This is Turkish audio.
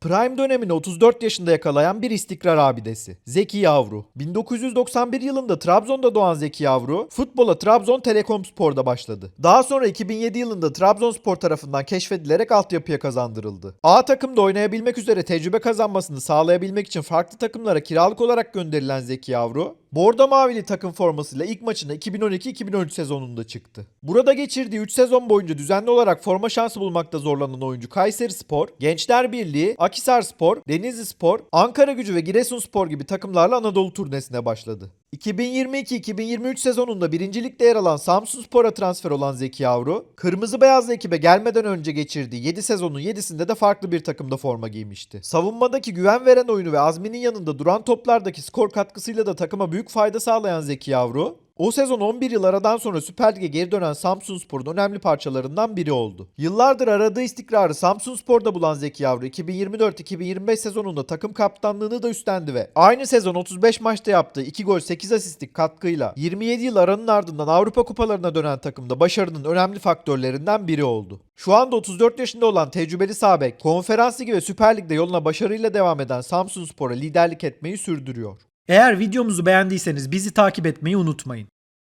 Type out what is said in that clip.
Prime dönemini 34 yaşında yakalayan bir istikrar abidesi. Zeki Yavru. 1991 yılında Trabzon'da doğan Zeki Yavru, futbola Trabzon Telekom Spor'da başladı. Daha sonra 2007 yılında Trabzonspor tarafından keşfedilerek altyapıya kazandırıldı. A takımda oynayabilmek üzere tecrübe kazanmasını sağlayabilmek için farklı takımlara kiralık olarak gönderilen Zeki Yavru, Bordo Mavili takım formasıyla ilk maçına 2012-2013 sezonunda çıktı. Burada geçirdiği 3 sezon boyunca düzenli olarak forma şansı bulmakta zorlanan oyuncu Kayseri Spor, Gençler Birliği, Akisar Spor, Denizli Spor, Ankara Gücü ve Giresun Spor gibi takımlarla Anadolu turnesine başladı. 2022-2023 sezonunda 1. Lig'de yer alan Samsun Spor'a transfer olan Zeki Yavru, Kırmızı Beyazlı ekibe gelmeden önce geçirdiği 7 sezonun 7'sinde de farklı bir takımda forma giymişti. Savunmadaki güven veren oyunu ve azminin yanında duran toplardaki skor katkısıyla da takıma büyük fayda sağlayan Zeki Yavru, o sezon 11 yıl aradan sonra Süper Lig'e geri dönen Samsunspor'un önemli parçalarından biri oldu. Yıllardır aradığı istikrarı Samsunspor'da bulan Zeki Yavru 2024-2025 sezonunda takım kaptanlığını da üstlendi ve aynı sezon 35 maçta yaptığı 2 gol 8 asistlik katkıyla 27 yıl aranın ardından Avrupa kupalarına dönen takımda başarının önemli faktörlerinden biri oldu. Şu anda 34 yaşında olan tecrübeli Sabek, Konferans Ligi ve Süper Lig'de yoluna başarıyla devam eden Samsunspor'a liderlik etmeyi sürdürüyor. Eğer videomuzu beğendiyseniz bizi takip etmeyi unutmayın.